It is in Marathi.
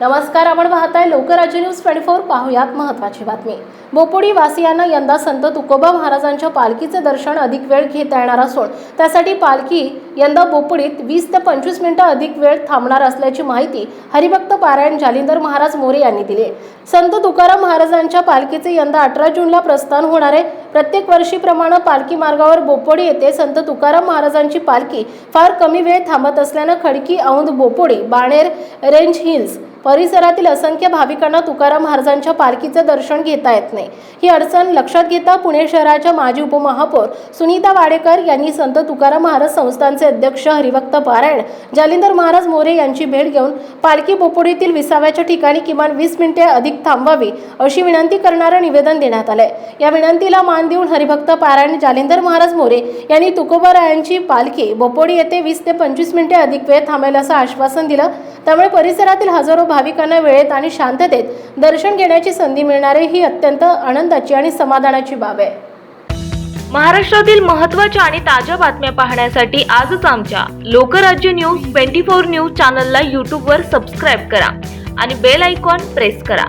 नमस्कार आपण पाहताय लोकराज्य न्यूज ट्वेंटी फोर. पाहूयात महत्वाची बातमी. बोपोडी वासियांना यंदा संत तुकोबा महाराजांच्या पालखीचे दर्शन अधिक वेळ घेता येणार असून त्यासाठी पालखी यंदा बोपोडीत वीस ते पंचवीस मिनिटं अधिक वेळ थांबणार असल्याची माहिती हरिभक्त पारायण जालिंदर महाराज मोरे यांनी दिली. संत तुकाराम महाराजांच्या पालखीचे यंदा अठरा जूनला प्रस्थान होणार आहे. प्रत्येक वर्षीप्रमाणे पालखी मार्गावर बोपोडी येथे संत तुकाराम महाराजांची पालखी फार कमी वेळ थांबत असल्यानं खडकी औंध बोपोडी बाणेर रेंज हिल्स परिसरातील असंख्य भाविकांना तुकाराम महाराजांच्या पालखीचं दर्शन घेता येत नाही. ही अडचण लक्षात घेता पुणे शहराच्या माजी उपमहापौर सुनीता वाडेकर यांनी संत तुकाराम महाराज संस्थानचे अध्यक्ष हरिभक्त पारायण जालिंदर महाराज मोरे यांची भेट घेऊन पालखी बोपोडीतील विसाव्याच्या ठिकाणी किमान वीस मिनिटे अधिक थांबवावी अशी विनंती करणारं निवेदन देण्यात आलंय. या विनंतीला मान देऊन हरिभक्त पारायण जालिंदर महाराज मोरे यांनी तुकोबारायांची पालखी बोपोडी येथे वीस ते पंचवीस मिनिटे अधिक वेळ थांबेल असं आश्वासन दिलं. त्यामुळे परिसरातील हजारो भाविकांना वेळेत आणि शांततेत दर्शन घेण्याची संधी मिळणारे ही अत्यंत आनंदाची आणि समाधानाची बाब आहे. महाराष्ट्रातील महत्त्वाच्या आणि ताज्या बातम्या पाहण्यासाठी आजच आमच्या Lokrajya news twenty four news चॅनलला यूट्यूबवर सबस्क्राईब करा आणि बेल आयकॉन प्रेस करा.